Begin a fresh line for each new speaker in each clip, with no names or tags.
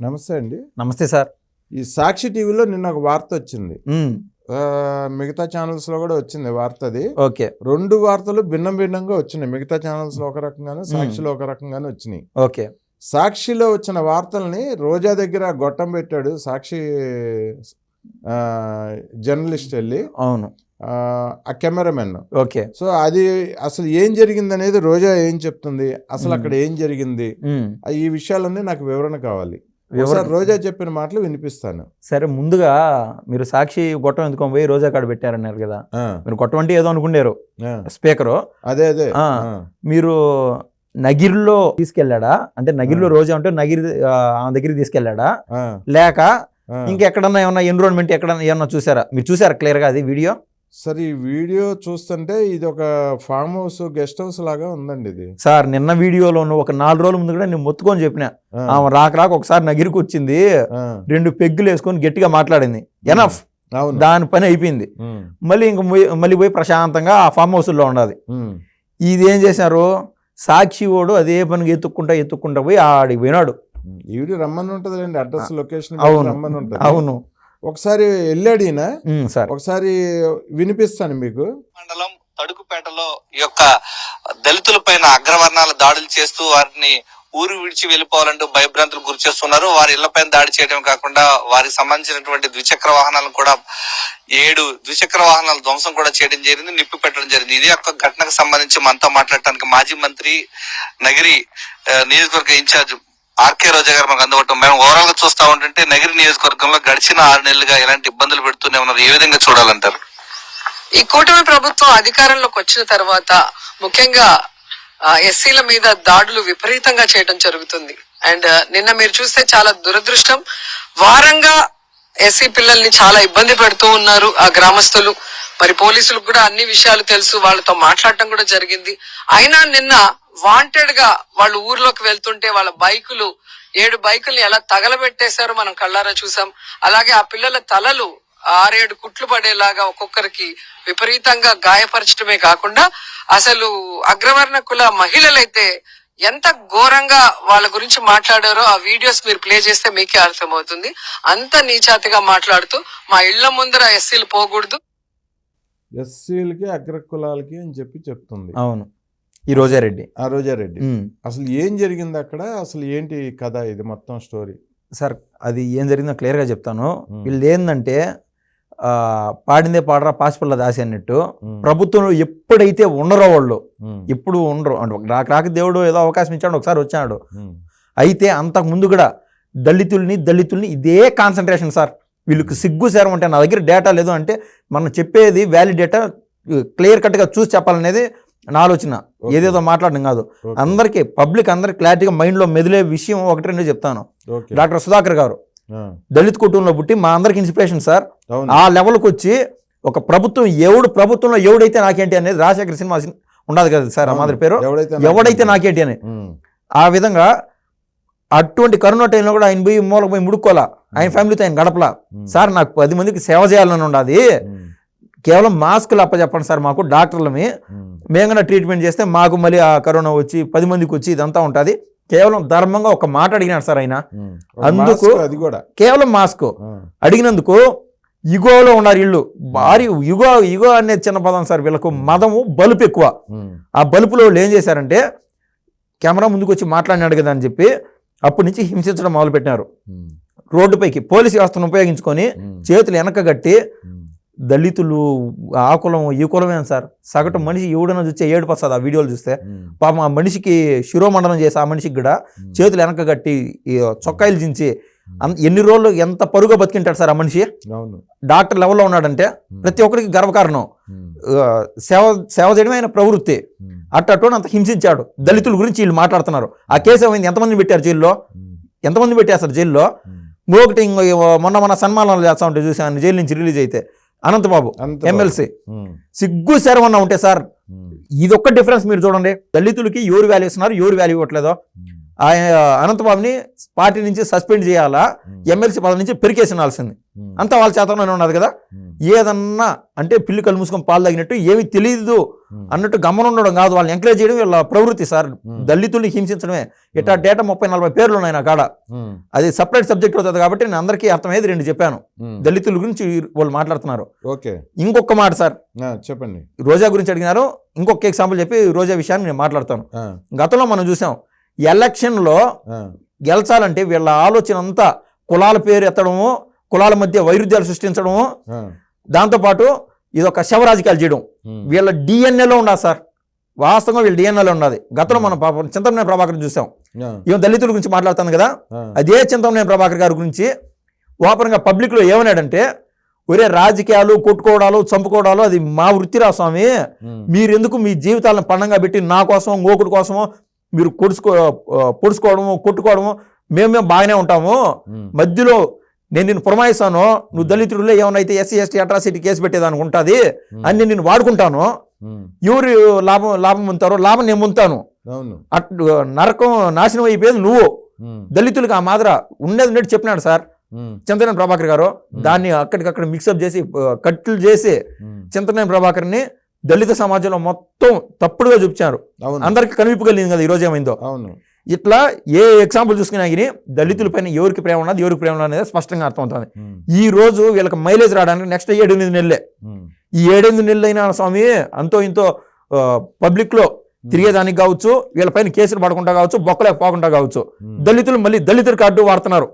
నమస్తే అండి.
నమస్తే సార్.
ఈ సాక్షి టీవీలో నిన్న ఒక వార్త వచ్చింది. మిగతా ఛానల్స్లో కూడా వచ్చింది వార్త అది.
ఓకే.
రెండు వార్తలు భిన్నం భిన్నంగా వచ్చినాయి. మిగతా ఛానల్స్లో ఒక రకంగాను సాక్షిలో ఒక రకంగాను వచ్చినాయి.
ఓకే.
సాక్షిలో వచ్చిన వార్తల్ని రోజా దగ్గర గొట్టం పెట్టాడు సాక్షి ఆ, జర్నలిస్ట్ వెళ్ళి.
అవును.
ఆ, కెమెరామెన్.
ఓకే.
సో అది అసలు ఏం జరిగింది అనేది రోజా ఏం చెప్తుంది? అసలు. అక్కడ ఏం జరిగింది? ఈ విషయాలన్నీ నాకు వివరణ కావాలి. ఒకసారి రోజా చెప్పిన మాటలు వినిపిస్తాను.
సరే ముందుగా మీరు సాక్షి గొట్టం ఎందుకొని పోయి రోజా కాడ పెట్టారన్నారు కదా. మీరు గొట్టం అంటే ఏదో అనుకున్నారు. స్పీకరు.
అదే అదే.
మీరు నగిరిలో తీసుకెళ్ళాడా? అంటే నగిరిలో రోజా ఉంటే నగిరి ఆ, ఆమె దగ్గరికి తీసుకెళ్ళాడా? లేక. ఇంకెక్కడన్నా ఏమన్నా ఎన్విరాన్మెంట్ ఎక్కడన్నా ఏమన్నా చూసారా? మీరు చూసారా క్లియర్గా అది వీడియో
సరే ఈ వీడియో చూస్తుంటే ఇది ఒక ఫామ్ హౌస్ గెస్ట్ హౌస్ లాగా ఉందండి ఇది.
సార్ నిన్న వీడియోలో ఒక నాలుగు రోజుల ముందు కూడా నేను మొత్తుకొని చెప్పిన. ఆమె రాక రాక ఒకసారి నగిరికి వచ్చింది. రెండు పెగ్గులు వేసుకొని గట్టిగా మాట్లాడింది. ఎనఫ్.
అవును.
దాని పని అయిపోయింది. మళ్ళీ ఇంక మళ్ళీ పోయి ప్రశాంతంగా ఆ ఫామ్ హౌస్లో ఉండాలి. ఇది ఏం చేశారు? సాక్షి వాడు అదే పనిగా ఎత్తుక్కుంటా ఎత్తుక్కుంటా పోయి ఆడికి పోయినాడు.
ఉమ్. ఈ వీడియో రమ్మని ఉంటది అండి అడ్రస్ లొకేషన్
అవును.
రమ్మని ఉంటది.
అవును.
ఒకసారి వెళ్ళాడు ఈయన.
సార్.
ఒకసారి వినిపిస్తాను మీకు.
మండలం తడుకుపేటలో ఈ యొక్క దళితుల పైన అగ్రవర్ణాల దాడులు చేస్తూ వారిని ఊరు విడిచి వెళ్ళిపోవాలంటూ భయభ్రాంతులు గురి చేస్తున్నారు. వారి ఇళ్ళపైన దాడి చేయడం కాకుండా వారికి సంబంధించినటువంటి ద్విచక్ర వాహనాలను కూడా ఏడు ద్విచక్ర వాహనాల ధ్వంసం కూడా చేయడం జరిగింది నిప్పి పెట్టడం జరిగింది. ఇదే యొక్క ఘటనకు సంబంధించి మనతో మాట్లాడటానికి మాజీ మంత్రి నగిరి నియోజకవర్గ ఇన్ఛార్జ్ ఆర్కే రోజా గారు మనకు అందుబాటులో మేము ఓవరాల్గా చూస్తా ఉంటుంటే నగిరి నియోజకవర్గంలో గడిచిన ఆరు నెలలుగా ఎలాంటి ఇబ్బందులు పెడుతూనే ఉన్నారు. ఏ విధంగా చూడాలంటారు?
ఈ కూటమి ప్రభుత్వం అధికారంలోకి వచ్చిన తర్వాత ముఖ్యంగా ఆ, ఎస్సీల మీద దాడులు విపరీతంగా చేయడం జరుగుతుంది. అండ్ నిన్న మీరు చూస్తే చాలా దురదృష్టం. వారంగా ఎస్సీ పిల్లల్ని చాలా ఇబ్బంది పెడుతూ ఉన్నారు ఆ గ్రామస్తులు. మరి పోలీసులకు కూడా అన్ని విషయాలు తెలుసు. వాళ్ళతో మాట్లాడటం కూడా జరిగింది. అయినా నిన్న వాంటెడ్గా వాళ్ళు ఊర్లోకి వెళ్తుంటే వాళ్ళ బైకులు ఏడు బైకుల్ని ఎలా తగలబెట్టేశారో మనం కళ్ళారా చూసాం. అలాగే ఆ పిల్లల తలలు ఆరేడు కుట్లు పడేలాగా ఒక్కొక్కరికి విపరీతంగా గాయపరచడమే కాకుండా అసలు అగ్రవర్ణ కుల మహిళలైతే ఎంత ఘోరంగా వాళ్ళ గురించి మాట్లాడారో ఆ వీడియోస్ మీరు ప్లే చేస్తే మీకే అర్థమవుతుంది. అంత నీచాతిగా మాట్లాడుతూ మా ఇళ్ళ ముందర ఎస్సీలు పోకూడదు.
ఎస్సీలకి అగ్ర కులాలకి అని చెప్పి చెప్తుంది.
అవును. ఈ రోజారెడ్డి.
ఆ రోజారెడ్డి. అసలు ఏం జరిగింది అక్కడ? అసలు ఏంటి కథ ఇది మొత్తం స్టోరీ?
సార్ అది ఏం జరిగిందో క్లియర్గా చెప్తాను. వీళ్ళు ఏంటంటే ఆ, పాడిందే పాడరా పాసిపల్ల దాసి అన్నట్టు ప్రభుత్వంలో ఎప్పుడైతే ఉండరో వాళ్ళు ఎప్పుడు ఉండరు. అంటే రాక రాక దేవుడు ఏదో అవకాశం ఇచ్చాడు ఒకసారి వచ్చాడు. అయితే అంతకు ముందు కూడా దళితుల్ని దళితుల్ని ఇదే కాన్సన్ట్రేషన్ సార్. వీళ్ళకి సిగ్గు సేరం అంటే నా దగ్గర డేటా లేదు అంటే మనం చెప్పేది వ్యాలిడ్ డేటా క్లియర్ కట్గా చూసి చెప్పాలనేది నా ఆలోచన. ఏదేదో మాట్లాడడం కాదు. అందరికీ పబ్లిక్ అందరికి క్లారిటీగా మైండ్లో మెదిలే విషయం ఒకటి రెండు చెప్తాను. డాక్టర్ సుధాకర్ గారు దళిత్ కుటుంబంలో పుట్టి మా అందరికి ఇన్స్పిరేషన్ సార్. ఆ లెవెల్కి వచ్చి ఒక ప్రభుత్వం ఎవడు ప్రభుత్వంలో ఎవడైతే నాకేంటి అనేది రాజశేఖర సినిమా సిన్- ఉండదు కదా సార్ ఆ మాదిరి పేరు?
ఎవడైతే
నాకేంటి అని. ఆ విధంగా అటువంటి కరోనా టైంలో కూడా ఆయన పోయి మూలకు పోయి ముడుక్కోలా ఆయన ఫ్యామిలీతో ఆయన గడపలా. సార్ నాకు పది మందికి సేవ చేయాలని
ఉమ్,
కేవలం మాస్కులు అప్పచెప్పండి సార్ మాకు డాక్టర్లమి.
ఉమ్,
మేమన్నా ట్రీట్మెంట్ చేస్తే మాకు మళ్ళీ ఆ కరోనా వచ్చి పది మందికి వచ్చి ఇదంతా ఉంటుంది. కేవలం ధర్మంగా ఒక మాట అడిగినాడు సార్ ఆయన.
ఒక
అందుకు-
అది కూడా.
కేవలం మాస్క్
ఆ,
అడిగినందుకు ఇగోలో ఉన్నారు ఇల్లు. భారీ ఇగో ఇగో అనేది చిన్న పదం సార్ వీళ్ళకు. మదము బలుపు ఎక్కువ. ఆ బలుపులో వాళ్ళు ఏం చేశారంటే కెమెరా ముందుకు వచ్చి మాట్లాడినాడు కదా అని చెప్పి అప్పటి నుంచి హింసించడం మొదలుపెట్టినారు. రోడ్డుపైకి పోలీసు వ్యవస్థను ఉపయోగించుకొని చేతులు వెనక కట్టి దళితులు ఆ కులం ఈ కులమే సార్? సగటు మనిషి ఎవడైనా చూస్తే ఏడు పస్తుంది ఆ వీడియోలు చూస్తే. పాపం ఆ మనిషికి శిరోమండనం చేసి ఆ మనిషికి కూడా చేతులు వెనక కట్టి చొక్కాయిలు చించి అన్- ఎన్ని రోజులు ఎంత పరుగా బతికింటాడు సార్ ఆ మనిషి? డాక్టర్ లెవెల్లో ఉన్నాడంటే ప్రతి ఒక్కరికి గర్వకారణం. సేవ సేవ చేయడమే ఆయన ప్రవృత్తి.
ఉమ్,
అట్టట్టు అంత హింసించాడు. దళితుల గురించి వీళ్ళు మాట్లాడుతున్నారు. ఆ కేసు ఏమైంది? ఎంతమంది పెట్టారు జైల్లో? ఎంతమంది పెట్టేస్తారు జైల్లో?
ఉమ్.
ఇంకొకటి ఇంకో మొన్న మొన్న సన్మానాలు చేస్తా ఉంటే చూసాను జైలు నుంచి రిలీజ్ అయితే. అనంతబాబు ఎమ్మెల్సీ.
ఉమ్,
సిగ్గు శరమన్నా ఉంటే సార్ ఇది ఒక్క డిఫరెన్స్ మీరు చూడండి. దళితులకి ఎవరు వాల్యూ ఇస్తున్నారు ఎవరు వాల్యూ ఇవ్వట్లేదో. ఆయన అనంతబాబుని పార్టీ నుంచి సస్పెండ్ చేయాలా
ఉమ్,
ఎమ్మెల్సీ పదవి నుంచి పెరికేసినాల్సింది. అంతా వాళ్ళ చేతనే ఉన్నది కదా. ఏదన్నా అంటే పిల్లి కళ్ళు మూసుకొని పాలు తాగినట్టు ఏమి తెలియదు అన్నట్టు గమనం ఉండడం కాదు. వాళ్ళని ఎంకరేజ్ చేయడం వీళ్ళ ప్రవృత్తి సార్.
ఉమ్,
దళితుల్ని హింసించడమే. ఇట్లా డేటా ముప్పై నలభై పేర్లు ఉన్నాయి నా కాడ. అది సపరేట్ సబ్జెక్ట్ అవుతుంది కాబట్టి నేను అందరికీ అర్థమయ్యేది రెండు చెప్పాను. దళితుల గురించి వాళ్ళు మాట్లాడుతున్నారు.
ఓకే.
ఇంకొక మాట సార్.
చెప్పండి.
రోజా గురించి అడిగినారు. ఇంకొక ఎగ్జాంపుల్ చెప్పి రోజా విషయాన్ని నేను మాట్లాడతాను. గతంలో మనం చూసాం ఎలక్షన్లో గెలిచాలంటే వీళ్ళ ఆలోచన అంతా కులాల పేరు ఎత్తడము కులాల మధ్య వైరుధ్యాలు సృష్టించడము. దాంతోపాటు ఇది ఒక శవ రాజకీయాలు చేయడం వీళ్ళ డిఎన్ఏలో ఉండదు సార్. వాస్తవంగా వీళ్ళ డిఎన్ఏలో ఉన్నది. గతంలో మనం పాపం చింతమనేని ప్రభాకర్ చూసాం. ఈమె దళితుల గురించి మాట్లాడుతాను కదా. అదే చింతమనేని ప్రభాకర్ గారి గురించి ఓపెన్గా పబ్లిక్లో ఏమన్నాడంటే ఒరే రాజకీయాలు కొట్టుకోవడాలు చంపుకోవడాలు అది మా వృత్తిరా స్వామి. మీరెందుకు మీ జీవితాలను పణంగా పెట్టి నా కోసం ఇంకొకటి కోసమో మీరు కొడుచుకో పొడుచుకోవడము కొట్టుకోవడము మేము మేము బాగానే ఉంటాము. మధ్యలో నేను నిన్ను పురమాయిస్తాను నువ్వు దళితుడిలో ఏమైనా అయితే ఎస్సీ ఎస్టీ అట్రాసిటీ కేసు పెట్టేదానికి ఉంటుంది అని నేను వాడుకుంటాను. ఎవరు లాభం లాభం పొందుతారో లాభం నేను అటు నరకం నాశనం అయిపోయేది నువ్వు. దళితులకు ఆ మాదిర ఉండేది ఉన్నట్టు చెప్పినాడు సార్. చింతనేని ప్రభాకర్ గారు దాన్ని అక్కడికక్కడ మిక్సప్ చేసి కట్లు చేసి చింతనేని ప్రభాకర్ని దళిత సమాజంలో మొత్తం తప్పుడుగా చూపించారు.
అవును.
అందరికి కనిపి కలిగింది కదా ఈరోజు ఏమైందో.
అవును.
ఇట్లా ఏ ఎగ్జాంపుల్ చూసుకున్నా కానీ దళితుల పైన ఎవరికి ప్రేమ ఉన్నది ఎవరికి ప్రేమ ఉన్నది అనేది స్పష్టంగా అర్థమవుతుంది. ఈ రోజు వీళ్ళకి మైలేజ్ రావడానికి నెక్స్ట్ ఏడెనిమిది నెలలే. ఈ ఏడెనిమిది నెలలు అయినా స్వామి అంతో ఇంతో పబ్లిక్లో తిరిగేదానికి కావచ్చు వీళ్ళపైన కేసులు పడకుండా కావచ్చు బొక్కలేక పోకుండా కావచ్చు దళితులు మళ్ళీ దళితుల కార్డు వాడుతున్నారు.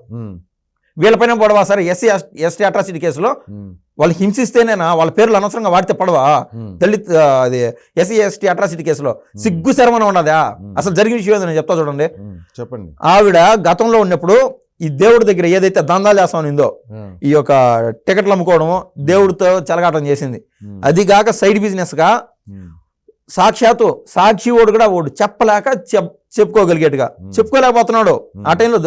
వీళ్ళపైన పడవా సరే ఎస్సీ ఎస్టీ అట్రాసిటీ కేసులో. వాళ్ళు హింసిస్తేనేనా? వాళ్ళ పేర్లు అనవసరంగా వాడితే పడవా? దళిత్ అది ఎస్సీ ఎస్టీ అట్రాసిటీ కేసులో సిగ్గు శరమన ఉన్నదా? అసలు జరిగిన విషయం ఏదో నేను చెప్తా చూడండి.
చెప్పండి.
ఆవిడ గతంలో ఉన్నప్పుడు ఈ దేవుడి దగ్గర ఏదైతే దందాలు చేస్తామని ఉందో ఈ యొక్క టికెట్లు అమ్ముకోవడము దేవుడితో చెలగాటం చేసింది. అది కాక సైడ్ బిజినెస్గా
ఉమ్,
సాక్షాత్తు సాక్షి ఓడు కూడా ఓడు చెప్పలేక చెప్ చెప్పుకోగలిగేట్టుగా. చెప్పుకోలేకపోతున్నాడు. ఆ టైంలో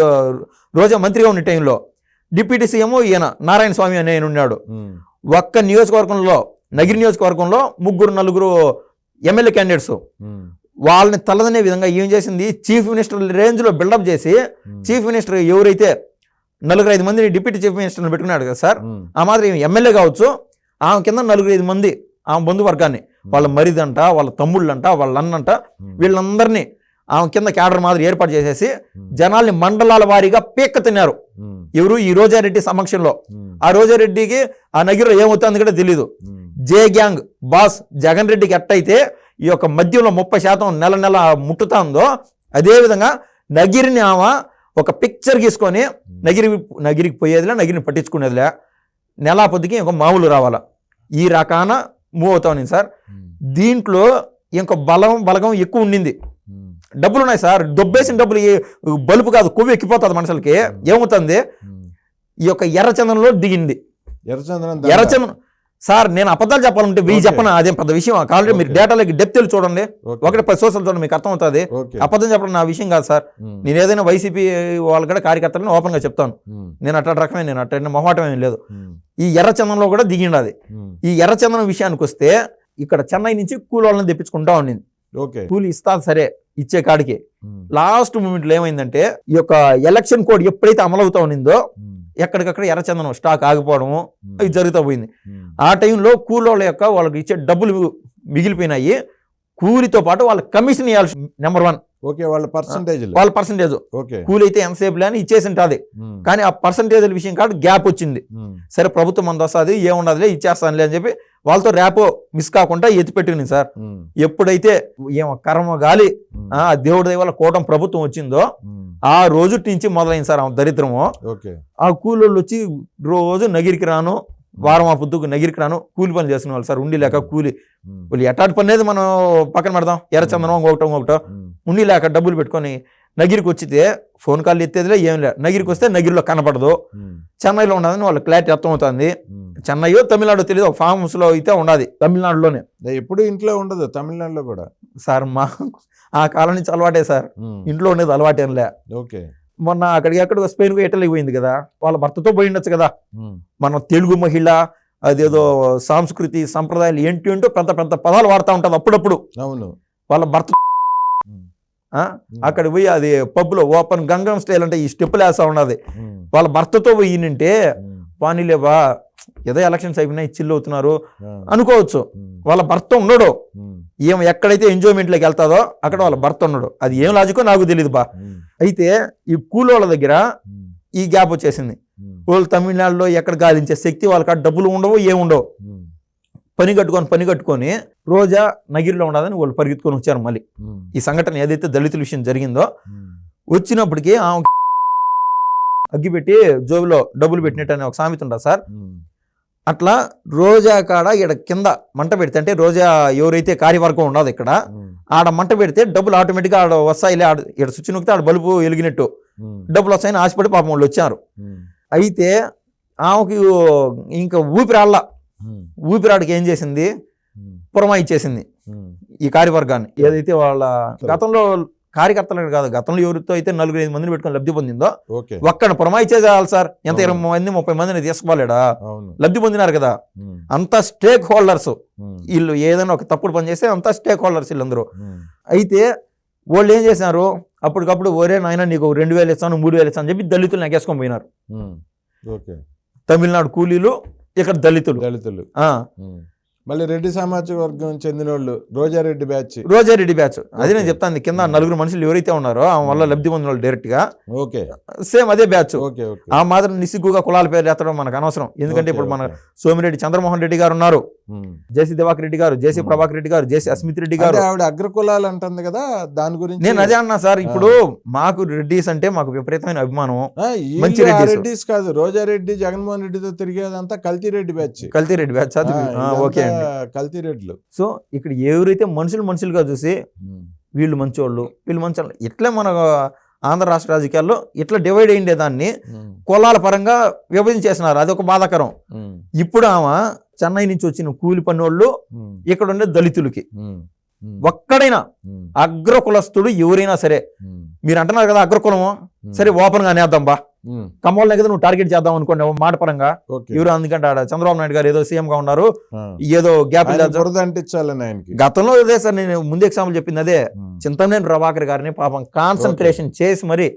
రోజా మంత్రిగా ఉన్న టైంలో డిప్యూటీ సీఎం ఈయన నారాయణ స్వామి అనే ఆయన ఉన్నాడు. ఒక్క నియోజకవర్గంలో నగిరి నియోజకవర్గంలో ముగ్గురు నలుగురు ఎమ్మెల్యే క్యాండిడేట్స్ వాళ్ళని తలదనే విధంగా ఏం చేసింది? చీఫ్ మినిస్టర్ రేంజ్లో బిల్డప్ చేసి చీఫ్ మినిస్టర్ ఎవరైతే నలుగురు ఐదు మందిని డిప్యూటీ చీఫ్ మినిస్టర్ని పెట్టుకున్నాడు కదా సార్? ఆ మాత్రం ఎమ్మెల్యే కావచ్చు. ఆమె కింద నలుగురు ఐదు మంది ఆమె బంధువర్గాన్ని వాళ్ళ మరిదంట వాళ్ళ తమ్ముళ్ళంట వాళ్ళ అన్నంట వీళ్ళందరినీ ఆమె కింద క్యాడర్ మాదిరి ఏర్పాటు చేసేసి జనాల్ని మండలాల వారీగా పీక్క తిన్నారు. ఎవరు ఈ రోజారెడ్డి సమక్షంలో? ఆ రోజారెడ్డికి ఆ నగిరిలో ఏమవుతుంది కూడా తెలియదు జే గ్యాంగ్ బాస్ జగన్ రెడ్డికి ఎట్టయితే ఈ యొక్క మద్యంలో ముప్పై శాతం నెల నెల ముట్టుతుందో అదేవిధంగా నగిరిని ఆమె ఒక పిక్చర్ గీసుకొని నగిరి నగిరికి పోయేదిలే నగిరిని పట్టించుకునేదిలే. నెలా పొద్దుకి ఇంకో మామూలు రావాలా. ఈ రకాన మూవ్ అవుతా ఉంది సార్. దీంట్లో ఇంకో బలం బలగం ఎక్కువ ఉండింది. డబ్బులు ఉన్నాయి సార్. దొబ్బేసిన డబ్బులు బలుపు కాదు కొవ్వు ఎక్కిపోతుంది మనుషులకి. ఏమవుతుంది. ఈ యొక్క ఎర్రచందనంలో దిగింది.
ఎర్రచందనం.
ఎర్రచందనం సార్ నేను అబద్ధాలు చెప్పాలంటే వెయ్యి. చెప్పను? అదేం పెద్ద విషయం. కాబట్టి మీరు. డేటాలోకి డెప్త్ చూడండి.
ఓకే,
ఒకటి పది సోషల్ చూడండి మీకు అర్థమవుతుంది. అబద్ధం చెప్పడం నా విషయం కాదు సార్. నేను ఏదైనా వైసీపీ వాళ్ళు కూడా కార్యకర్తలను ఓపెన్గా చెప్తాను. నేను అట్లా రకమే నేను అట్లా మొహమాటం ఏం లేదు. ఈ ఎర్రచందనంలో కూడా దిగిండది
ఉమ్,
ఈ ఎర్రచందనం విషయానికి వస్తే ఇక్కడ చెన్నై నుంచి కూలి వాళ్ళని తెప్పించుకుంటా ఉండింది.
ఓకే.
కూలి ఇస్తా సరే. ఇచ్చే కాడికి. లాస్ట్ మూమెంట్లో ఏమైందంటే ఈ యొక్క ఎలక్షన్ కోడ్ ఎప్పుడైతే అమలవుతా ఉన్నిందో ఎక్కడికక్కడ ఎర్రచందనం స్టాక్ ఆగిపోవడము
ఉమ్,
ఇది జరుగుతూ పోయింది. ఆ టైంలో కూలోళ్ళ యొక్క వాళ్ళకి ఇచ్చే డబ్బులు మిగిలిపోయినాయి. కూలితో పాటు వాళ్ళ కమిషన్ ఇవ్వాల్సి నెంబర్ వన్.
ఓకే వాళ్ళ పర్సంటేజ్
వాళ్ళ పర్సంటేజ్
ఓకే.
కూలి అయితే ఎంతసేపు అని ఇచ్చేసి ఉంటుంది కానీ ఆ పర్సంటేజ్ల విషయం కాదు గ్యాప్ వచ్చింది. సరే ప్రభుత్వం అంత వస్తుంది ఏముండదులే ఇచ్చేస్తానులే అని చెప్పి వాళ్ళతో ర్యాపో మిస్ కాకుండా ఎత్తిపెట్టింది సార్. ఎప్పుడైతే ఏమో కర్మ గాలి ఆ దేవుడి దయ వల్ల కూటమి ప్రభుత్వం వచ్చిందో ఆ రోజు నుంచి మొదలైంది సార్ ఆ దరిద్రము. ఆ కూలోళ్ళు వచ్చి రోజు నగిరికి రాను వారం ఆ పొద్దుకు నగిరికి రాను కూలి పని చేసుకునే వాళ్ళు. సార్ ఉండి లేక కూలి. వాళ్ళు ఎట్టాటి పని అనేది మనం పక్కన పెడదాం. ఎర్రచందనం ఒకటో ఒకటో. ఉండి లేక డబ్బులు పెట్టుకొని నగిరికి వచ్చితే ఫోన్ కాల్ ఎత్తేదిలే ఏం లే. నగిరికి వస్తే నగిరిలో కనపడదు. చెన్నైలో ఉన్నదని వాళ్ళ క్లారిటీ అర్థమవుతుంది.
ఉమ్.
చెన్నైయో తమిళనాడు తెలియదు ఫామ్ హౌస్లో అయితే ఉన్నది తమిళనాడులోనే.
ఎప్పుడు ఇంట్లో ఉండదు తమిళనాడులో కూడా.
సార్ మా ఆ కాలం నుంచి అలవాటే సార్. ఇంట్లో ఉండేది అలవాటేం లే.
ఓకే.
మొన్న అక్కడికి అక్కడ స్పెయిన్కి ఇటలీ పోయింది కదా వాళ్ళ భర్తతో పోయి ఉండొచ్చు కదా. మన తెలుగు మహిళ అదేదో సంస్కృతి సంప్రదాయాలు ఏంటి ఏంటో పెద్ద పెద్ద పదాలు వాడుతూ ఉంటుంది అప్పుడప్పుడు.
అవును.
వాళ్ళ భర్త అక్కడ పోయి అది పబ్లో ఓపెన్ గంగం స్టైల్ అంటే ఈ స్టెప్పులు వేస్తా ఉన్నది. వాళ్ళ భర్తతో పోయి నింటే
ఉమ్,
పానీలేవా ఏదో ఎలక్షన్స్ అయిపోయినాయి చిల్లు అవుతున్నారు అనుకోవచ్చు. వాళ్ళ భర్త
ఉమ్,
ఈమె ఎక్కడైతే ఎంజాయ్మెంట్లోకి వెళ్తాదో అక్కడ వాళ్ళ భర్త ఉన్నాడు. అది ఏం లాజికో నాకు తెలియదు బా. అయితే ఈ కూలోళ్ళ దగ్గర ఈ గ్యాప్ వచ్చేసింది. వాళ్ళు తమిళనాడులో ఎక్కడ గాలించే శక్తి వాళ్ళకి డబ్బులు ఉండవు ఏముండవు పని కట్టుకొని పని కట్టుకొని రోజా నగిరిలో ఉండదని వాళ్ళు పరిగెత్తుకొని వచ్చారు మళ్ళీ. ఈ సంఘటన ఏదైతే దళితుల విషయం జరిగిందో వచ్చినప్పటికీ ఆమె అగ్గిపెట్టి జోబులో డబ్బులు పెట్టినట్టు అనే ఒక సామెత ఉంటుంది సార్? అట్లా రోజా కాడ ఇక్కడ కింద మంట పెడితే అంటే రోజా ఎవరైతే కార్యవర్గం ఉండదు ఇక్కడ ఆడ మంట పెడితే డబ్బులు ఆటోమేటిక్గా ఆడ వస్తాయిలే ఆడ ఇక్కడ స్విచ్ నొక్కితే ఆడ బల్బు వెలిగినట్టు. డబ్బులు వస్తాయని ఆశపడి పాపం వాళ్ళు వచ్చారు. అయితే ఆమెకి ఇంకా ఊపిరాళ్ళ ఊపిరాడికి ఏం చేసింది? పురమా ఇచ్చేసింది ఈ కార్యవర్గాన్ని. ఏదైతే వాళ్ళ గతంలో కార్యకర్తలు కాదు గతంలో ఎవరితో అయితే నలుగురు ఐదు మందిని పెట్టుకొని లబ్ధి పొందిందో
ఓకే.
ఒక్కడ పురమా ఇచ్చేసేయాలి సార్. ఎంత. ఇరవై మంది ముప్పై మందిని తీసుకోలేడా లబ్ధి పొందినారు కదా. అంతా స్టేక్ హోల్డర్స్ వీళ్ళు ఏదైనా ఒక తప్పుడు పని చేస్తే అంతా స్టేక్ హోల్డర్స్ వీళ్ళందరూ. అయితే వాళ్ళు ఏం చేసినారు? అప్పటికప్పుడు ఒరే నాయన నీకు రెండు వేలు ఇస్తాను మూడు వేలు ఇస్తాను అని చెప్పి దళితులు నెగేసుకొని పోయినారు. తమిళనాడు కూలీలు ఇక్కడ దళితులు.
దళితులు. మళ్ళీ రెడ్డి సామాజిక వర్గం చెందిన వాళ్ళు రోజారెడ్డి బ్యాచ్.
రోజారెడ్డి బ్యాచ్. అది నేను. చెప్తాను కింద నలుగురు మనుషులు ఎవరైతే ఉన్నారో ఆ వల్ల లబ్ధి పొందిన వాళ్ళు డైరెక్ట్గా.
ఓకే.
సేమ్ అదే బ్యాచ్.
ఓకే
ఆ మాత్రం నిసిగ్గుగా కులాల పేర్లు ఎత్తడం మనకు అనవసరం. ఎందుకంటే ఇప్పుడు మన. సోమిరెడ్డి చంద్రమోహన్ రెడ్డి గారు ఉన్నారు.
ఉమ్.
జేసీ దివాకర్ రెడ్డి గారు జేసీ
ఉమ్.
ప్రభాకర్ రెడ్డి గారు జేసీ అస్మిత్ రెడ్డి గారు.
ఆవిడ అగ్రకులాలు అంటుంది కదా దాని గురించి.
నేను అదే అన్నా సార్ ఇప్పుడు మాకు రెడ్డిస్ అంటే మాకు విపరీతమైన అభిమానం. మంచి రెడ్డిస్.
కాదు రోజారెడ్డి జగన్మోహన్ రెడ్డితో తిరిగేదంతా కల్తీ రెడ్డి బ్యాచ్.
కల్తీ రెడ్డి బ్యాచ్ ఓకే.
కల్తీ
సో ఇక్కడ ఎవరైతే మనుషులు మనుషులుగా చూసి వీళ్ళు మంచోళ్ళు వీళ్ళు మంచోళ్ళు ఇట్లే మన ఆంధ్ర రాష్ట్ర రాజకీయాల్లో ఇట్లా డివైడ్ అయ్యిండే దాన్ని కులాల పరంగా విభజించేసినారు అది ఒక బాధాకరం. ఇప్పుడు ఆమె చెన్నై నుంచి వచ్చిన కూలి పన్నోళ్ళు
ఉమ్,
ఇక్కడ ఉండే దళితులకి. ఒక్కడైనా
ఉమ్,
అగ్ర కులస్తుడు ఎవరైనా సరే. మీరు అంటున్నారు కదా అగ్రకులము? సరే ఓపెన్గా అనేద్దాం బా. కమ్మోళ్ళని కదా నువ్వు టార్గెట్ చేద్దాం అనుకోండి మాట పరంగా. ఎవరు అందుకంటే ఆడ చంద్రబాబు నాయుడు గారు ఏదో సీఎం గా ఉన్నారు. ఏదో గ్యాప్
అంటించాలని
గతంలో అదే సార్ నేను ముందు ఎగ్జాంపుల్ చెప్పింది అదే.
ఉమ్,
చింతమనేని ప్రభాకర్ గారిని పాపం కాన్సన్ట్రేషన్ చేసి మరి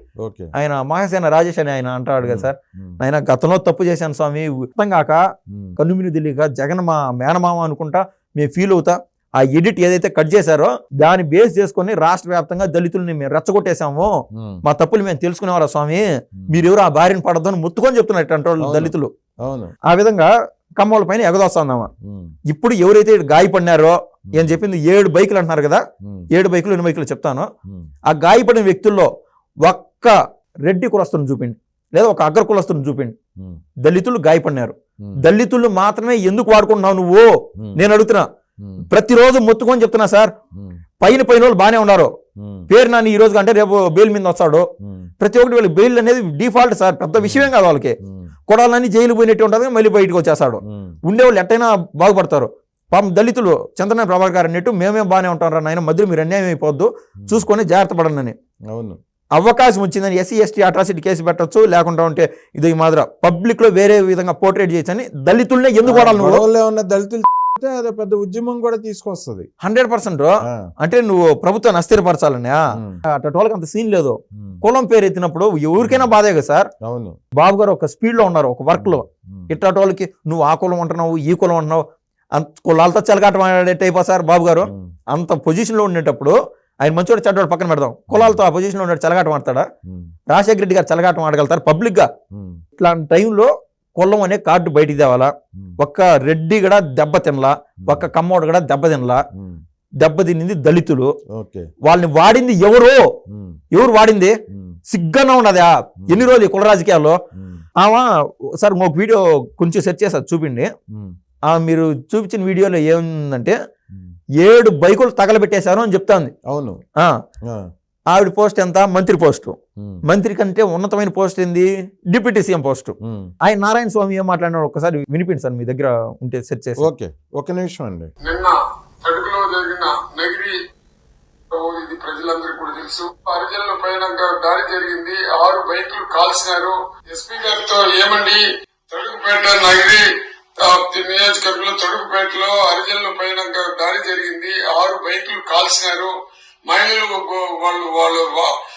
ఆయన మహాసేన రాజేష్ అని ఆయన అంటాడు కదా సార్. ఆయన గతంలో తప్పు చేశాను స్వామి. అర్థం కాక కన్నుమిని తెలియక జగన్ మా మేనమామ అనుకుంటా మేము ఫీల్ అవుతా. ఆ ఎడిట్ ఏదైతే కట్ చేశారో దాన్ని బేస్ చేసుకొని రాష్ట్ర వ్యాప్తంగా దళితుల్ని మేము రెచ్చగొట్టేశాము. మా తప్పులు మేము తెలుసుకునేవారా స్వామి? మీరెవరు ఆ బారిన పడద్దు అని ముత్తుకొని చెప్తున్నారు. దళితులు. ఆ విధంగా కమ్మోళ్ళ పైన ఎగదొస్తున్నామా ఇప్పుడు ఎవరైతే గాయపడినారో ఏం చెప్పింది ఏడు బైకులు అంటున్నారు కదా? ఏడు బైకులు ఎన్ని బైకులు చెప్తాను. ఆ గాయపడిన వ్యక్తుల్లో ఒక్క రెడ్డి కులస్తుని చూపిండి. లేదా ఒక అగ్ర కులస్తుని చూపిండి. దళితులు గాయపడినారు. దళితులు మాత్రమే ఎందుకు వాడుకుంటున్నావు నువ్వు? నేను అడుగుతున్నా. ప్రతిరోజు మొత్తుకొని చెప్తున్నా సార్. పైన పైన వాళ్ళు బాగానే ఉన్నారు. పేరు నాని ఈ రోజు కంటే రేపు బెయిల్ మీద వస్తాడు. ప్రతి ఒక్కటి వీళ్ళకి బెయిల్ అనేది డిఫాల్ట్ సార్. పెద్ద విషయమేం కాదు వాళ్ళకి. కొడాలని జైలు పోయినట్టు ఉంటుంది మళ్ళీ బయటకు వచ్చేస్తాడు. ఉండేవాళ్ళు ఎట్టయినా బాగుపడతారు. పాపం దళితులు చంద్రనారాయణ ప్రభాకర్ గారు అన్నట్టు మేమే బాగానే ఉంటారు నాయన మధ్యలో మీరు అన్యాయం అయిపోద్దు చూసుకొని జాగ్రత్త పడండి
అవును.
అవకాశం వచ్చిందని ఎస్సీ ఎస్టీ అట్రాసిటీ కేసు పెట్టొచ్చు లేకుండా ఉంటే ఇది మాదిర పబ్లిక్లో వేరే విధంగా పోర్ట్రేట్ చేయొచ్చు అని దళితుల్నే ఎందుకు
ఉన్న దళితులు అదే పెద్ద ఉద్యమం కూడా తీసుకొస్తుంది.
Hundred percent. అంటే నువ్వు ప్రభుత్వాన్ని అస్థిరపరచాలని
ఉమ్,
అటు వాళ్ళకి అంత సీన్ లేదు. కులం పేరు ఎత్తినప్పుడు ఎవరికైనా బాధే కదా సార్?
అవును.
బాబు గారు ఒక స్పీడ్లో ఉన్నారు ఒక వర్క్లో వాళ్ళకి నువ్వు ఆ కులం అంటున్నావు ఈ కులం అంటున్నావు అంత కులాలతో చెలగాటం ఆడేట్టు అయిపో సార్ బాబు గారు. అంత పొజిషన్లో ఉండేటప్పుడు ఆయన మంచోడు చెడ్డోడు పక్కన పెడదాం. కులాలతో ఆ పొజిషన్లో ఉన్నాడు చెలగాటం ఆడతాడా? రాజశేఖర రెడ్డి గారు చెలగాటం ఆడగలుగుతారు
పబ్లిక్గా
ఇట్లాంటి టైంలో కులం అనే కార్డు బయటికి తేవాలా? ఒక్క రెడ్డి కూడా దెబ్బ తినలా ఒక్క కమ్మోడు కూడా దెబ్బ తినలా దెబ్బ తినింది దళితులు.
ఓకే.
వాళ్ళని వాడింది ఎవరు? ఎవరు వాడింది? సిగ్గానే ఉన్నదా? ఎన్ని రోజులు ఈ కుల రాజకీయాల్లో? ఆమె సార్ ఒక వీడియో కొంచెం సెర్చ్ చేసి అది చూపిండి. మీరు చూపించిన వీడియోలో ఏముందంటే ఏడు బైకులు తగలబెట్టేశారు అని చెప్తాంది.
అవును.
ఆవిడ పోస్ట్ ఎంత? మంత్రి పోస్టు. మంత్రి కంటే ఉన్నతమైన పోస్ట్ ఏంది? Deputy CM post. ఆయన నారాయణ స్వామి ఏం మాట్లాడినాడు ఒకసారి వినిపిండి సార్ మీ దగ్గర ఉంటే సెర్చ్ చేసి.
ఓకే ఒక నిమిషం అండి.
నిన్న తడుకులో జరిగిన నగిరి ఇది ప్రజలందరికీ కూడా తెలుసు. హరిజనుల పైన దాడి జరిగింది. ఆరు బైకులు కాల్చినారు. ఎస్పీ గారితో ఏమండి? తడుకుపేట నగిరి నియోజకవర్గంలో తడుకుపేటలో హరిజనుల పైన దాడి జరిగింది. ఆరు బైకులు కాల్చినారు. మహిళలు ఒక- వాళ్ళు వాళ్ళు వా-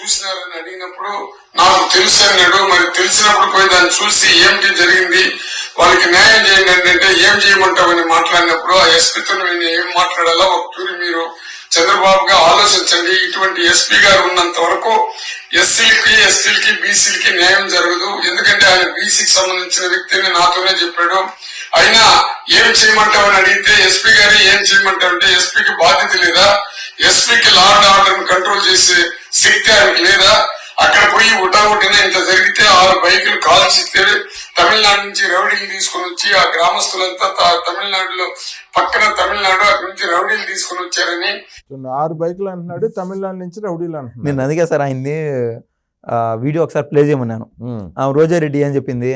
చూసినారని అడిగినప్పుడు నాకు తెలుసు అన్నాడు. మరి తెలిసినప్పుడు పోయి దాన్ని చూసి ఏమిటి జరిగింది? వాళ్ళకి న్యాయం చేయండి అంటే ఏం చేయమంటామని మాట్లాడినప్పుడు ఆ ఎస్పీతో నేను ఏం మాట్లాడాలో ఒకసారి మీరు చంద్రబాబుగా ఆలోచించండి. ఇటువంటి ఎస్పీ గారు ఉన్నంత వరకు ఎస్సీలకి ఎస్టీలకి బీసీలకి న్యాయం జరగదు. ఎందుకంటే ఆయన బీసీకి సంబంధించిన వ్యక్తిని నాతోనే చెప్పాడు. అయినా ఏం చేయమంటామని అడిగితే ఎస్పీ గారు ఏం చేయమంటారంటే ఎస్పీకి బాధ్యత లేదా? ఎస్పీకి లా అండ్ ఆర్డర్ కంట్రోల్ చేసే శక్తి ఆయనకి లేదా? అక్కడ పోయి ఉటావుటిన ఇంత జరిగితే ఆరు బైకులు కాల్చితే తమిళనాడు నుంచి రౌడీలు తీసుకొని వచ్చి ఆ గ్రామస్తులంతా త- తమిళనాడులో పక్కన తమిళనాడు అక్కడ నుంచి రౌడీలు తీసుకొని వచ్చారని
ఆరు బైకులు అంటున్నాడు తమిళనాడు నుంచి రౌడీలు అంటున్నాడు.
నేను అందుకే సార్ ఆయన్ని వీడియో ఒకసారి ప్లే చేయమన్నాను
ఉమ్.
ఆ రోజారెడ్డి ఏం చెప్పింది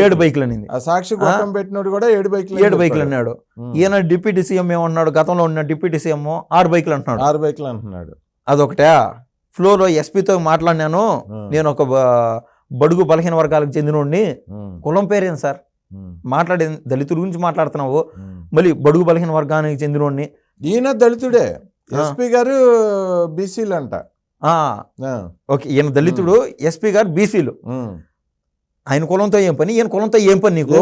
ఏడు బైకులు.
అనింది
ఆ సాక్షి పెట్టినోడు కూడా ఏడు బైకులు
ఏడు బైకులు అన్నాడు. ఈయన డిప్యూటీ సీఎం ఏమన్నాడు గతంలో ఉన్న డిప్యూటీ సీఎం ఆరు బైకులు అంటున్నాడు
ఆరు బైకులు అంటున్నాడు
అదొకటే ఫ్లోలో ఎస్పీతో మాట్లాడినాను. నేను ఒక బడుగు బలహీన వర్గాలకు చెందినోడిని. కులం పేరేం సార్. మాట్లాడే దళితుల గురించి మాట్లాడుతున్నావు. మళ్ళీ బడుగు బలహీన వర్గానికి చెందినోడిని
ఈయన దళితుడే. ఎస్పీ గారు బీసీలు అంట.
ఓకే ఈయన దళితుడు ఎస్పీ గారు బీసీలు. ఆయన కులంతో ఏం పని? ఈయన కులంతో ఏం పని నీకు?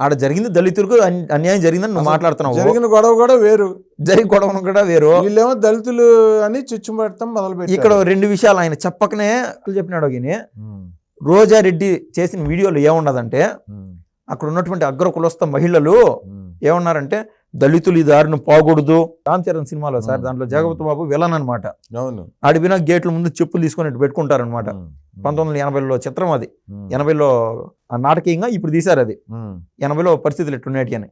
ఆడ జరిగింది దళితులకు అన్- అన్యాయం జరిగిందని నువ్వు మాట్లాడుతున్నావు.
జరిగిన గొడవ కూడా వేరు.
జరిగి గొడవను కూడా వేరు.
వీళ్ళేమో దళితులు అని చుచ్చుపడతాం మొదలు
ఇక్కడ రెండు విషయాలు ఆయన చెప్పకనే చెప్పినాడు ఈయన. రోజారెడ్డి చేసిన వీడియోలో ఏమున్నదంటే అక్కడ ఉన్నటువంటి అగ్ర కులస్థ మహిళలు ఏమన్నారంటే దళితులు ఈ దారిని పోకూడదు రామ్ చరణ్ సినిమాలో సార్. దాంట్లో జగపతి బాబు విలన్ అనమాట
అవును
ఆడిపోయిన గేట్ల ముందు చెప్పులు తీసుకొని పెట్టుకుంటారనమాట. పంతొమ్మిది వందల ఎనభైలో చిత్రం అది. ఎనభైలో ఆ నాటకీయంగా ఇప్పుడు తీశారు అది. ఎనభైలో పరిస్థితులు ఎట్టున్నాయి అని.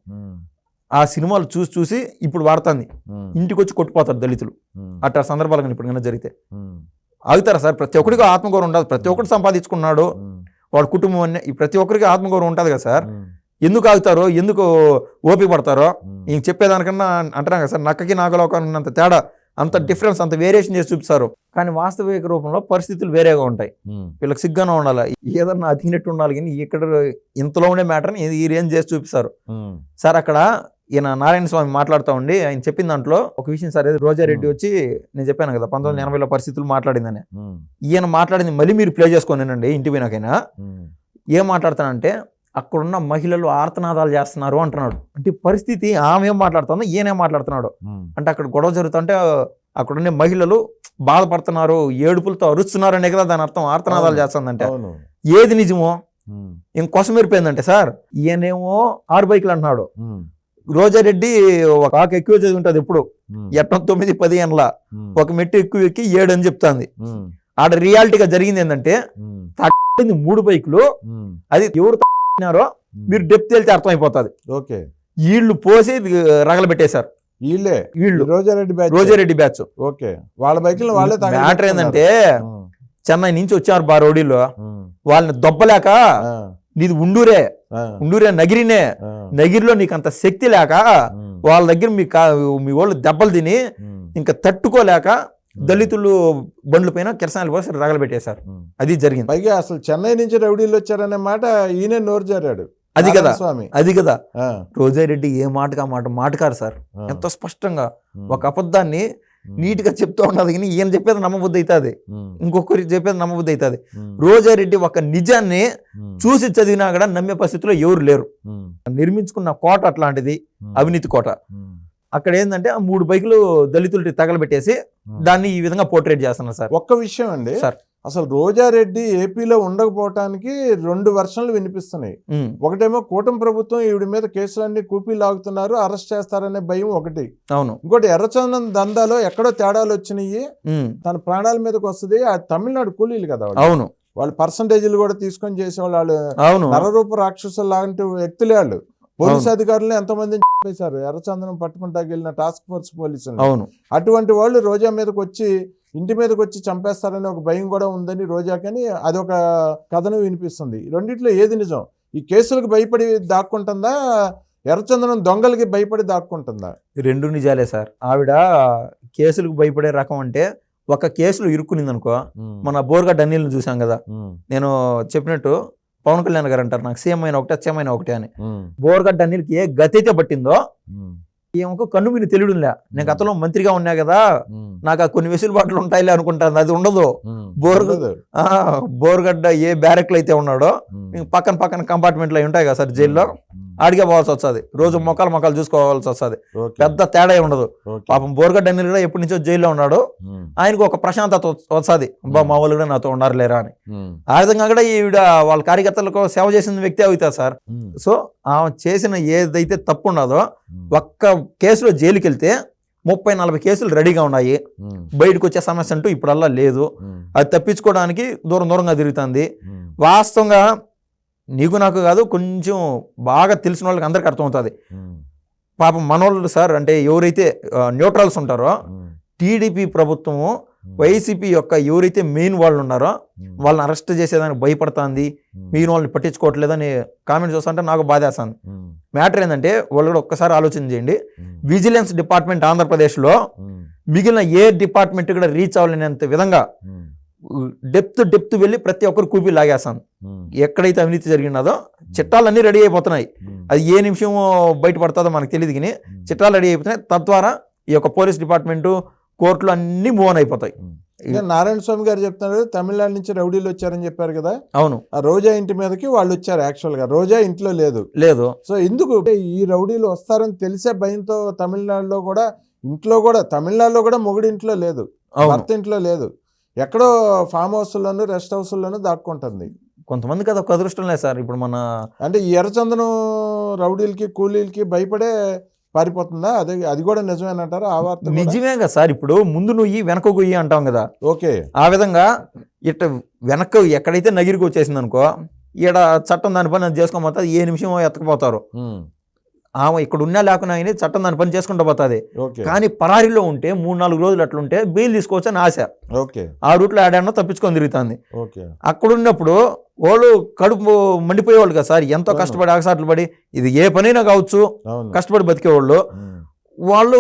ఆ సినిమాలు చూసి చూసి ఇప్పుడు వాడుతుంది. ఇంటికి వచ్చి కొట్టిపోతారు దళితులు. అట్లా సందర్భాలు కానీ ఇప్పుడు కన్నా జరిగితే. ఆగుతారా సార్ ప్రతి ఒక్కరికి ఆత్మగౌరవం ఉండదు ప్రతి ఒక్కటి సంపాదించుకున్నాడు. వాడు కుటుంబం అన్ని ప్రతి ఒక్కరికి ఆత్మగౌరవం ఉంటుంది కదా సార్. ఎందుకు ఆగుతారో ఎందుకు ఓపిక పడతారో. ఇంక చెప్పేదానికన్నా అంటున్నాం కదా సార్ నక్కకి నాగలోకానికి ఉన్నంత తేడా అంత డిఫరెన్స్ అంత వేరియేషన్ చేసి చూపిస్తారు కానీ వాస్తవిక రూపంలో పరిస్థితులు వేరేగా ఉంటాయి. వీళ్ళకి సిగ్గానే ఉండాలి ఏదన్నా అతికినట్టు ఉండాలి కానీ ఇక్కడ ఇంతలో ఉండే మ్యాటర్ని ఈ రేంజ్ చేసి చూపిస్తారు. సార్ అక్కడ ఈయన నారాయణ స్వామి మాట్లాడుతూ ఉండి ఆయన చెప్పిన దాంట్లో ఒక విషయం సార్ ఏదో రోజారెడ్డి వచ్చి నేను చెప్పాను కదా పంతొమ్మిది వందల ఎనభైలో పరిస్థితులు మాట్లాడిందని. ఈయన మాట్లాడింది మళ్ళీ మీరు ప్లే చేసుకోనండి ఇంటి పోయినాకైనా. ఏం మాట్లాడతానంటే అక్కడున్న మహిళలు ఆర్తనాదాలు చేస్తున్నారు అంటున్నాడు అంటే పరిస్థితి ఆమె ఏం మాట్లాడుతుందో ఈయన ఏం మాట్లాడుతున్నాడు. అంటే అక్కడ గొడవ జరుగుతుంటే అక్కడున్న మహిళలు బాధపడుతున్నారు ఏడుపులతో అరుస్తున్నారు అనే కదా దాని అర్థం ఆర్తనాదాలు. చేస్తుందంటే ఏది నిజమో. ఇంకొసం మెరిపోయిందంటే సార్ ఈయనేమో ఆరు బైకులు అంటున్నాడు. రోజారెడ్డి ఒక ఆకు ఎక్కువ చదివి ఉంటుంది ఎప్పుడు
ఉమ్.
ఎట్టం తొమ్మిది పది. ఒక మెట్టు ఎక్కువ ఎక్కి ఏడు అని చెప్తాంది. ఆడ రియాలిటీగా జరిగింది ఏంటంటే మూడు బైకులు. అది ఎవరు తాగినారో మీరు డెప్త్ వెళ్తే అర్థమైపోతుంది
ఓకే
వీళ్ళు పోసి రగలబెట్టేశారు
వీళ్ళే
వీళ్ళు
Roja Reddy batch
Roja Reddy batch
okay వాళ్ళ బైకులు వాళ్ళే.
మ్యాటర్ ఏంటంటే. చెన్నై నుంచి వచ్చారు బా రౌడీలో. వాళ్ళని దొబ్బలేక. నీది ఉండూరే. ఉండూరే నగిరినే. నగిరిలో నీకు అంత శక్తి లేక. వాళ్ళ దగ్గర మీ మీ వాళ్ళు దెబ్బలు తిని. ఇంకా తట్టుకోలేక దళితులు బండ్ల పైన కిరసానాలు పోసి రగలబెట్టేశారు. అది జరిగింది
పైగా అసలు చెన్నై నుంచి రౌడీలు వచ్చారనే మాట ఈయనే నోరు జారాడు
అది కదా
స్వామి
అది కదా
ఆ.
రోజారెడ్డి ఏ మాటగా మాట మాటకారు సార్. ఎంతో స్పష్టంగా. ఒక అబద్ధాన్ని
ఉమ్.
నీట్గా చెప్తూ ఉన్నది కానీ ఈయన చెప్పేది నమ్మబుద్ధి అవుతుంది
ఉమ్.
ఇంకొకరికి చెప్పేది నమ్మబుద్ధి అవుతుంది. రోజారెడ్డి ఒక నిజాన్ని. చూసి చదివినా కూడా నమ్మే పరిస్థితిలో ఎవరు లేరు. నిర్మించుకున్న కోట అట్లాంటిది. అవినీతి కోట. అక్కడ ఏంటంటే ఆ మూడు బైకులు దళితులు తగలబెట్టేసి. దాన్ని ఈ విధంగా పోర్ట్రేట్ చేస్తున్నారు సార్.
ఒక్క విషయం అండి.
సార్.
అసలు రోజారెడ్డి ఏపీలో ఉండకపోవటానికి రెండు వర్షన్లు వినిపిస్తున్నాయి. ఒకటేమో కూటమి ప్రభుత్వం ఈవిడ మీద కేసులన్నీ కూపీ లాగుతున్నారు అరెస్ట్ చేస్తారనే భయం ఒకటి.
అవును.
ఇంకోటి ఎర్రచందనం దందాలో ఎక్కడో తేడాలు వచ్చినాయి. తన ప్రాణాల మీదకి వస్తుంది. ఆ తమిళనాడు కూలీలు కదా.
అవును.
వాళ్ళు పర్సంటేజీలు కూడా తీసుకొని చేసేవాళ్ళు వాళ్ళు.
అవును.
నరరూప రాక్షసులు లాంటి వ్యక్తులే వాళ్ళు. పోలీస్. అధికారులు ఎంతమందిని చెప్పేశారు ఎర్రచందనం పట్టుకుంటాకి వెళ్ళిన టాస్క్ ఫోర్స్ పోలీసులు
అవును.
అటువంటి వాళ్ళు రోజా మీదకి వచ్చి ఇంటి మీదకి వచ్చి చంపేస్తారనే ఒక భయం కూడా ఉందని రోజాకని అదొక కథనం వినిపిస్తుంది. రెండిట్లో ఏది నిజం? ఈ కేసులకు భయపడి దాక్కుంటుందా? ఎర్రచందనం దొంగలకి భయపడి దాక్కుంటుందా?
రెండు నిజాలే సార్. ఆవిడ కేసులకు భయపడే రకం అంటే ఒక కేసులో ఇరుక్కునింది అనుకో మన బోర్గడ్డ అనిల్ని చూసాం కదా. నేను చెప్పినట్టు పవన్ కళ్యాణ్ గారు అంటారు నాకు సీఎం అయిన ఒకటే సీఎం అయిన ఒకటే అని. బోర్గడ్డ అనిల్కి ఏ గతి అయితే పట్టిందో ఏమో కన్ను మీరు తెలియడులే. నేను గతంలో మంత్రిగా ఉన్నా కదా నాకు ఆ కొన్ని వెసులుబాట్లు ఉంటాయిలే అనుకుంటాను అది ఉండదు. బోర్ బోర్గడ్డ ఏ బ్యారెక్లో అయితే ఉన్నాడో పక్కన పక్కన కంపార్ట్మెంట్లు అవి ఉంటాయి కదా సార్ జైల్లో. ఆడిగే పోవాల్సి వస్తుంది. రోజు మొక్కలు మొక్కలు చూసుకోవాల్సి వస్తుంది. పెద్ద తేడా ఉండదు. పాపం బోర్గడ్డ అనిల్ కూడా ఎప్పటి నుంచో జైల్లో ఉన్నాడు.
ఉమ్,
ఆయనకు ఒక ప్రశాంతత వస్తుంది. అబ్బా మా వాళ్ళు కూడా నాతో ఉన్నారు లేరా అని ఆ విధంగా కూడా ఈవిడ వాళ్ళ కార్యకర్తలకు సేవ చేసిన వ్యక్తి అవుతారు సార్. సో ఆమె చేసిన ఏదైతే తప్పు ఉన్నదో
ఉమ్,
ఒక్క కేసులో జైలుకి వెళ్తే ముప్పై నలభై కేసులు రెడీగా ఉన్నాయి. బయటకు వచ్చే సమస్య అంటూ ఇప్పుడల్లా లేదు. అది తప్పించుకోవడానికి దూరం దూరంగా తిరుగుతుంది. వాస్తవంగా నీకు నాకు కాదు కొంచెం బాగా తెలిసిన వాళ్ళకి అందరికీ అర్థమవుతుంది. పాపం మనోళ్ళు సార్ అంటే ఎవరైతే న్యూట్రల్స్ ఉంటారో టీడీపీ ప్రభుత్వము వైసీపీ యొక్క ఎవరైతే మెయిన్ వాళ్ళు ఉన్నారో వాళ్ళని అరెస్ట్ చేసేదానికి భయపడుతుంది. మిగిలిన వాళ్ళని పట్టించుకోవట్లేదని కామెంట్స్ చూస్తుంటే నాకు బాధేస్తుంది. మ్యాటర్ ఏంటంటే వాళ్ళు కూడా ఒక్కసారి ఆలోచన చేయండి. విజిలెన్స్ డిపార్ట్మెంట్ ఆంధ్రప్రదేశ్లో మిగిలిన ఏ డిపార్ట్మెంట్ కూడా రీచ్ అవ్వలేనంత విధంగా డెప్త్ డెప్త్ వెళ్ళి ప్రతి ఒక్కరు కూపి లాగేస్తాను. ఎక్కడైతే అవినీతి జరిగినదో చిట్టాలన్నీ రెడీ అయిపోతున్నాయి. అది ఏ నిమిషం బయటపడుతుందో మనకు తెలియదు కానీ చిట్టాలు రెడీ అయిపోతున్నాయి. తద్వారా ఈ యొక్క పోలీస్ డిపార్ట్మెంటు కోర్టులు అన్నీ మూవ్ ఆన్ అయిపోతాయి.
ఇంకా నారాయణ స్వామి గారు చెప్తున్నారు తమిళనాడు నుంచి రౌడీలు వచ్చారని చెప్పారు కదా?
అవును.
ఆ రోజా ఇంటి మీదకి వాళ్ళు వచ్చారు యాక్చువల్గా. రోజా ఇంట్లో లేదు.
లేదు.
సో ఎందుకు? ఈ రౌడీలు వస్తారని తెలిసే భయంతో తమిళనాడులో కూడా ఇంట్లో కూడా తమిళనాడులో కూడా మొగుడి ఇంట్లో లేదు. భర్త ఇంట్లో లేదు. ఎక్కడో ఫామ్ హౌస్లోను రెస్ట్ హౌస్లోను దాక్కుంటుంది.
కొంతమందికి అది ఒక అదృష్టం లేదు సార్. ఇప్పుడు మన
అంటే ఈ ఎర్రచందనం రౌడీలకి కూలీలకి భయపడే పారిపోతుందా? అదే అది కూడా నిజమేనంటారా? ఆ వార్త?
నిజమే కదా సార్. ఇప్పుడు ముందు నువ్వు వెనక గొయ్యి అంటాం కదా.
ఓకే.
ఆ విధంగా ఇట్ట వెనక్కి ఎక్కడైతే నగిరికి వచ్చేసింది అనుకో ఈడ చట్టం దాని పని చేసుకోకపోతే ఏ నిమిషం ఎత్తకపోతారు. ఆమె ఇక్కడ ఉన్నా లేకున్నా కానీ చట్టం దాని పని చేసుకుంటూ పోతుంది. కానీ పరారీలో ఉంటే మూడు నాలుగు రోజులు అట్లుంటే బెయిల్ తీసుకోవచ్చు అని ఆశ. ఆ రూట్లో ఆడానో తప్పించుకొని తిరుగుతుంది.
ఓకే.
అక్కడ ఉన్నప్పుడు వాళ్ళు కడుపు మండిపోయేవాళ్ళు కదా సార్ ఎంతో. కష్టపడి ఆగసాట్లు పడి ఇది ఏ పనైనా కావచ్చు కష్టపడి బతికేవాళ్ళు. వాళ్ళు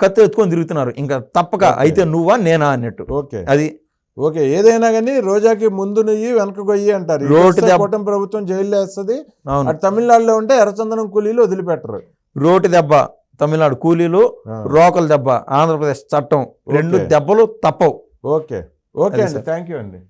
కత్తి ఎత్తుకొని తిరుగుతున్నారు. ఇంకా తప్పక. అయితే నువ్వా నేనా అన్నట్టు. అది
ఓకే ఏదైనా కానీ రోజాకి ముందు నుయ్యి వెనక గొయ్యి అంటారు. కూటమి ప్రభుత్వం జైల్లో వేస్తుంది. అటు తమిళనాడులో ఉంటే ఎర్రచందనం కూలీలు వదిలిపెట్టరు.
రోటి దెబ్బ తమిళనాడు కూలీలు రోకల దెబ్బ ఆంధ్రప్రదేశ్ చట్టం రెండు. దెబ్బలు తప్పవు.
ఓకే. ఓకే అండి. థ్యాంక్ యూ అండి.